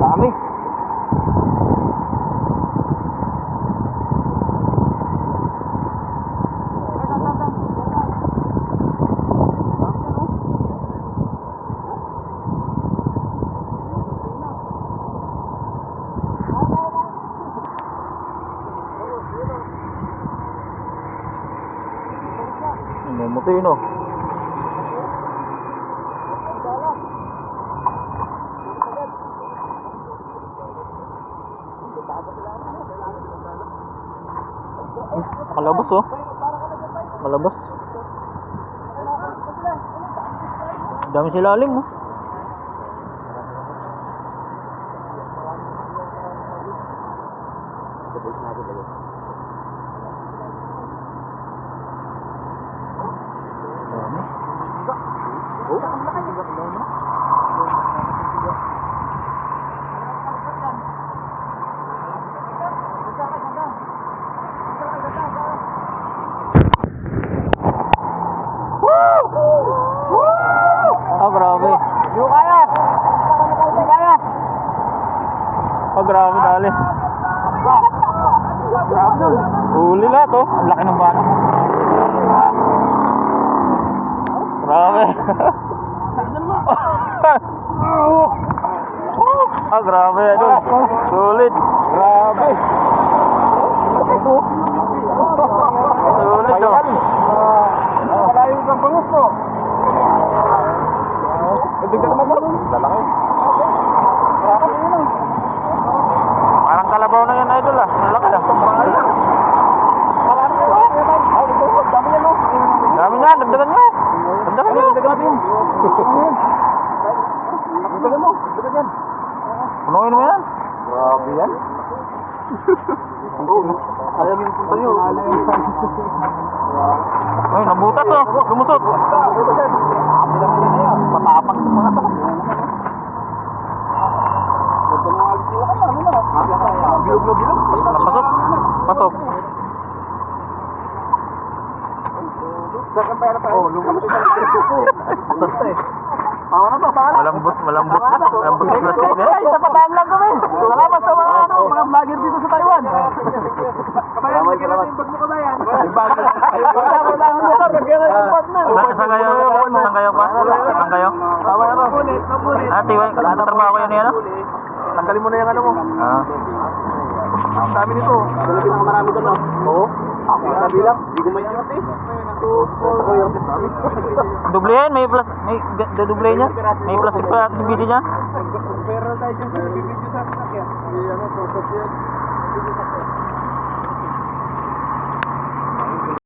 Dami. Namumuti no. Malabas oh. Malabas. Dami sila alim oh. Dami. Oh, grabe. Ko kaya. Hindi kaya. Oh, grabe dali. Huli lahat oh. Ang laki ng bata. Grabe. Ah, grabe. Idol. Sulit. Grabe. Sulit oh. Malayo kang bangus mo. Ibigay naman mo. Lalaki. Parang kalabaw na yan, idol ah. Ang laki ah. Marami na lang. Ay, ito. Dami yan, no? Dami nga, dagdagan nga. Dagdagan nga. Dagdagan natin. Dagdagan mo. Dagdagan yan. Punuin mo yan. Grabe yan. Oo. Sayang yung punta nyo. Ay, nabutas oh. Lumusot. Ito, sir. Dami na yan. Matapak ng mga to. Bilog na bilog. Pasok. Pasok. Oh, lumabas Basta eh. Na to, tawa na. Malambot, malambot. Malambot yung plastic niya. Ay, sa pabayan lang kami. Salamat sa mga ano, mga vlogger dito sa Taiwan. Kabayan, lagyan natin yung bag mo kabayan. Na ang motor, lagyan natin yung bag na. Sa- Saan kayo? Saan kayo pa? Saan kayo? Na. Ah, tiwai. Trabaho ko yan ano? Tanggalin mo na yung ano mo. Ah. Ang dami nito. Wala pinakamarami doon, no? Oo. Ako yung kabilang. Hindi ko may angat eh. Two, four, ako yung Dublehin, may plus, may dudublehin niya. May plastic pa sa busy niya. Pero tayo sa bibigyo sa akin. Ano, process.